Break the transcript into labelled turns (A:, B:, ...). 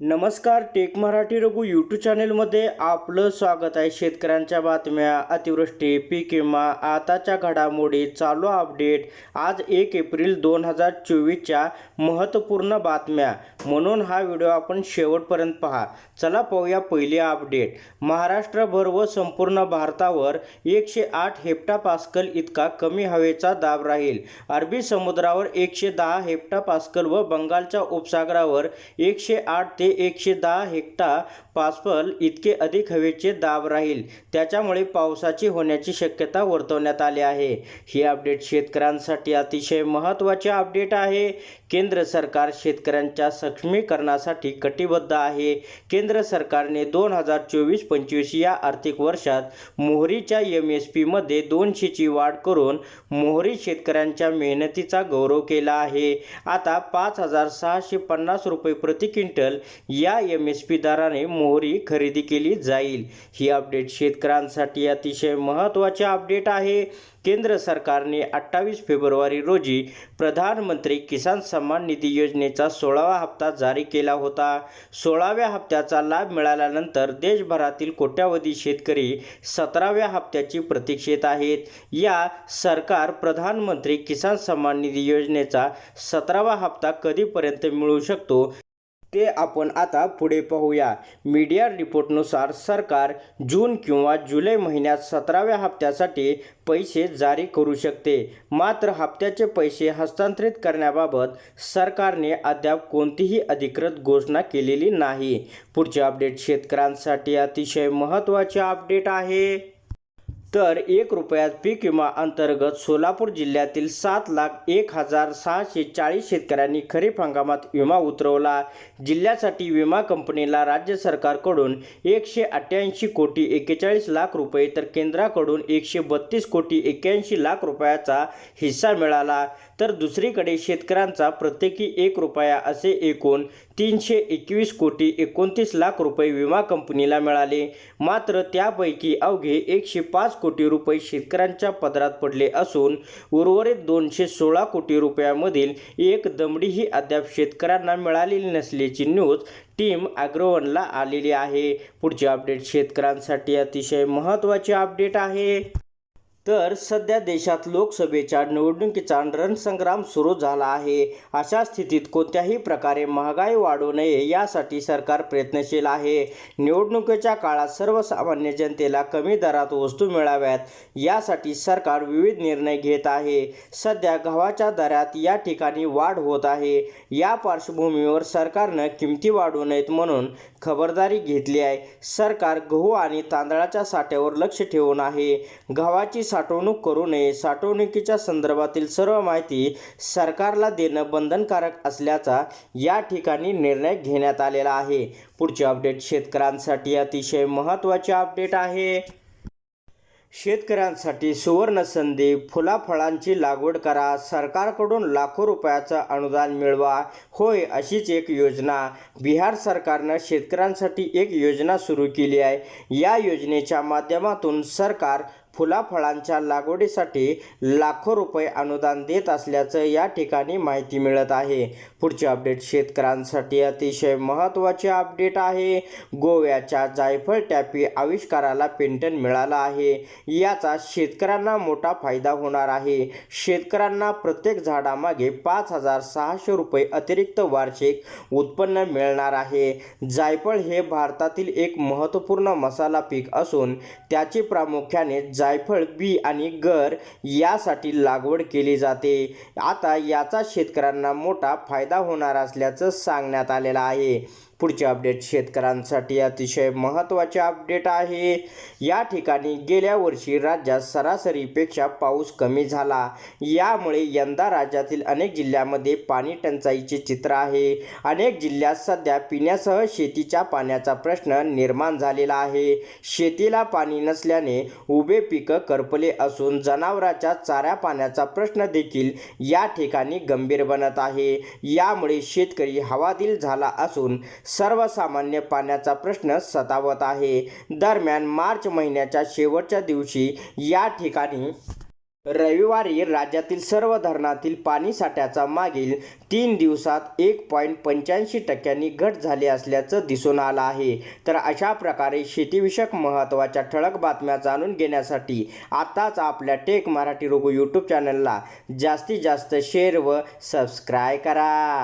A: नमस्कार tech Marathi Raghu YouTube चॅनेलमध्ये आपलं स्वागत आहे. शेतकऱ्यांच्या बातम्या अतिवृष्टी पीक विमा आताच्या घडामोडी चालू अपडेट आज एक एप्रिल दोन हजार चोवीसच्या महत्त्वपूर्ण बातम्या. म्हणून हा व्हिडिओ आपण शेवटपर्यंत पहा. चला पाहूया पहिली अपडेट महाराष्ट्रभर व संपूर्ण भारतावर एकशे आठ हेप्टा पास्कल इतका कमी हवेचा दाब राहील. अरबी समुद्रावर एकशे दहा हेप्टा पास्कल व बंगालच्या उपसागरावर एकशे आठ ते एकशे दहा हेक्टा पासपल इतके अधिक हवेचे दाब राहील. त्याच्यामुळे पावसाची होण्याची शक्यता वर्तवण्यात आली आहे. ही अपडेट शेतकऱ्यांसाठी अतिशय महत्त्वाचे अपडेट आहे. केंद्र सरकार शेतकऱ्यांच्या सक्षमीकरणासाठी कटिबद्ध आहे. केंद्र सरकारने दोन हजार चोवीस पंचवीस या आर्थिक वर्षात मोहरीच्या एम एस पीमध्ये दोनशेची वाढ करून मोहरी शेतकऱ्यांच्या मेहनतीचा गौरव केला आहे. आता पाच हजार सहाशे पन्नास रुपये प्रति क्विंटल या एम एस पी दराने मोहरी खरेदी केली जाईल. ही अपडेट शेतकऱ्यांसाठी अतिशय महत्त्वाचे अपडेट आहे. केंद्र सरकारने अठ्ठावीस फेब्रुवारी रोजी प्रधानमंत्री किसान सन्मान निधी योजनेचा सोळावा हप्ता जारी केला होता. सोळाव्या हप्त्याचा लाभ मिळाल्यानंतर देशभरातील कोट्यावधी शेतकरी सतराव्या हप्त्याची प्रतीक्षेत आहेत. या सरकार प्रधानमंत्री किसान सन्मान निधी योजनेचा सतरावा हप्ता कधीपर्यंत मिळू शकतो? ते आपण आता पुढे पाहूया. मीडिया रिपोर्टनुसार सरकार जून किंवा जुलै महिन्यात सतराव्या हप्त्यासाठी पैसे जारी करू शकते. मात्र हप्त्याचे पैसे हस्तांतरित करण्याबाबत सरकारने अद्याप कोणतीही अधिकृत घोषणा केलेली नाही. पुढचे अपडेट शेतकऱ्यांसाठी अतिशय महत्त्वाचे अपडेट आहे. तर एक रुपयात पीक विमा अंतर्गत सोलापूर जिल्ह्यातील सात लाख एक हजार सहाशे चाळीस शेतकऱ्यांनी खरीप हंगामात विमा उतरवला. जिल्ह्यासाठी विमा कंपनीला राज्य सरकारकडून एकशे अठ्ठ्याऐंशी कोटी एक्केचाळीस लाख रुपये तर केंद्राकडून एकशे बत्तीस कोटी एक्क्याऐंशी लाख रुपयाचा हिस्सा मिळाला. तर दुसरीकडे शेतकऱ्यांचा प्रत्येकी एक रुपया असे एकूण तीनशे एकवीस कोटी एकोणतीस लाख रुपये विमा कंपनीला मिळाले. मात्र त्यापैकी अवघे एकशे पाच कोटी रुपये शेतकऱ्यांच्या पदरात पडले असून उर्वरित दोनशे सोळा कोटी रुपयामधील एक दमडीही अद्याप शेतकऱ्यांना मिळालेली नसल्याची न्यूज टीम ॲग्रोवनला आलेली आहे. पुढचे अपडेट शेतकऱ्यांसाठी अतिशय महत्त्वाचे अपडेट आहे. तर सध्या देशात लोकसभेच्या निवडणुकीचा रणसंग्राम सुरू झाला आहे. अशा स्थितीत कोणत्याही प्रकारे महागाई वाढू नये यासाठी सरकार प्रयत्नशील आहे. निवडणुकीच्या काळात सर्वसामान्य जनतेला कमी दरात वस्तू मिळाव्यात यासाठी सरकार विविध निर्णय घेत आहे. सध्या गव्हाच्या दरात या ठिकाणी वाढ होत आहे. या पार्श्वभूमीवर सरकारनं किमती वाढू नयेत म्हणून खबरदारी घेतली आहे. सरकार गहू आणि तांदळाच्या साठ्यावर लक्ष ठेवून आहे. गव्हाची साठवणूक करू नये. साठवणुकीच्या संदर्भातील सर्व माहिती सरकारला देणं बंधनकारक असल्याचा या ठिकाणी निर्णय घेण्यात आलेला आहे. पुढचे अपडेट शेतकऱ्यांसाठी अतिशय महत्त्वाचे अपडेट आहे. शेतकऱ्यांसाठी सुवर्ण संधी फुलाफळांची लागवड करा सरकारकडून लाखो रुपयाचं अनुदान मिळवा होय अशीच एक योजना. बिहार सरकारनं शेतकऱ्यांसाठी एक योजना सुरू केली आहे. या योजनेच्या माध्यमातून सरकार फुलाफळांच्या लागवडीसाठी लाखो रुपये अनुदान देत असल्याचं या ठिकाणी माहिती मिळत आहे. पुढचे अपडेट शेतकऱ्यांसाठी अतिशय महत्त्वाचे अपडेट आहे. गोव्याच्या जायफळ टॅपी आविष्काराला पेटंट मिळाला आहे. याचा शेतकऱ्यांना मोठा फायदा होणार आहे. शेतकऱ्यांना प्रत्येक झाडामागे पाच हजार सहाशे रुपये अतिरिक्त वार्षिक उत्पन्न मिळणार आहे. जायफळ हे भारतातील एक महत्त्वपूर्ण मसाला पीक असून त्याची प्रामुख्याने जायफळ बी आणि गर यासाठी लागवड केली जाते. आता याचा शेतकऱ्यांना मोठा फायदा होणार असल्याचं सांगण्यात आलेलं आहे. पुढचे अपडेट शेतकऱ्यांसाठी अतिशय महत्त्वाचे अपडेट आहे. या ठिकाणी गेल्या वर्षी राज्यात सरासरीपेक्षा पाऊस कमी झाला. यामुळे यंदा राज्यातील अनेक जिल्ह्यामध्ये पाणी टंचाईचे चित्र आहे. अनेक जिल्ह्यात सध्या पिण्यासह शेतीच्या पाण्याचा प्रश्न निर्माण झालेला आहे. शेतीला पाणी नसल्याने उभे पिकं करपले असून जनावरांच्या चाऱ्या पाण्याचा प्रश्न देखील या ठिकाणी गंभीर बनत आहे. यामुळे शेतकरी हवादिल झाला असून सर्वसामान्य पाण्याचा प्रश्न सतावत आहे. दरम्यान मार्च महिन्याच्या शेवटच्या दिवशी या ठिकाणी रविवारी राज्यातील सर्व धरणातील पाणीसाठ्याचा मागील तीन दिवसात एक पॉईंट पंच्याऐंशी टक्क्यांनी घट झाली असल्याचं दिसून आलं आहे. तर अशा प्रकारे शेतीविषयक महत्त्वाच्या ठळक बातम्या जाणून घेण्यासाठी आत्ताच आपल्या टेक मराठी रोगू यूट्यूब चॅनलला जास्तीत जास्त शेअर व सबस्क्राय करा.